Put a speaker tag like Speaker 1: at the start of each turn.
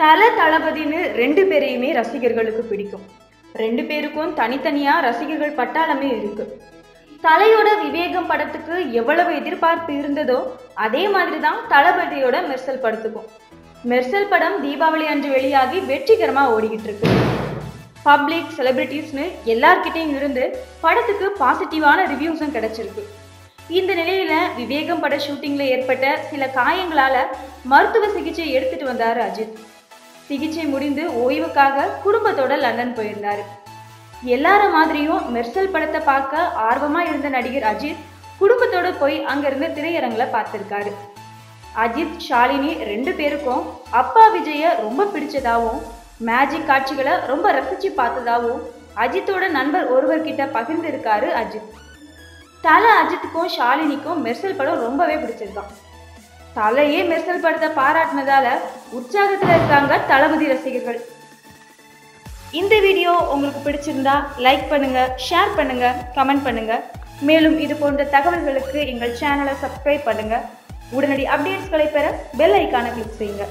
Speaker 1: தல தளபதின்னு ரெண்டு பேரையுமே ரசிகர்களுக்கு பிடிக்கும். ரெண்டு பேருக்கும் தனித்தனியா ரசிகர்கள் பட்டாளமே இருக்கு. தலையோட விவேகம் படத்துக்கு எவ்வளவு எதிர்பார்ப்பு இருந்ததோ அதே மாதிரி தான் தளபதியோட மெர்சல் படத்துக்கும். மெர்சல் படம் தீபாவளி அன்று வெளியாகி வெற்றிகரமா ஓடிக்கிட்டு இருக்கு. பப்ளிக் செலிபிரிட்டிஸ்னு எல்லார்கிட்டையும் இருந்து படத்துக்கு பாசிட்டிவான ரிவ்யூஸும் கிடைச்சிருக்கு. இந்த நிலையில விவேகம் பட ஷூட்டிங்ல ஏற்பட்ட சில காயங்களால மருத்துவ சிகிச்சை எடுத்துட்டு வந்தார் அஜித். சிகிச்சை முடிந்து ஓய்வுக்காக குடும்பத்தோட லண்டன் போயிருந்தார். எல்லார மாதிரியும் மெர்சல் படத்தை பார்க்க ஆர்வமா இருந்த நடிகர் அஜித் குடும்பத்தோட போய் அங்கிருந்த இருந்த பார்த்திருக்காரு. அஜித் ஷாலினி ரெண்டு பேருக்கும் அப்பா விஜய ரொம்ப பிடிச்சதாகவும் மேஜிக் காட்சிகளை ரொம்ப ரசிச்சு பார்த்ததாவும் அஜித்தோட நண்பர் ஒருவர்கிட்ட பகிர்ந்திருக்காரு அஜித். தலை அஜித்துக்கும் ஷாலினிக்கும் மெர்சல் படம் ரொம்பவே பிடிச்சிருக்கான். தலையே மெர்சல் படத்தை பாராட்டினதால உற்சாகத்தில் இருக்காங்க தளபதி ரசிகர்கள். இந்த வீடியோ உங்களுக்கு பிடிச்சிருந்தா லைக் பண்ணுங்க ஷேர் பண்ணுங்க கமெண்ட் பண்ணுங்க. மேலும் இது போன்ற தகவல்களுக்கு எங்கள் சேனலை சப்ஸ்கிரைப் பண்ணுங்க. உடனடி அப்டேட்ஸ்களை பெற பெல் ஐக்கானை கிளிக் செய்யுங்க.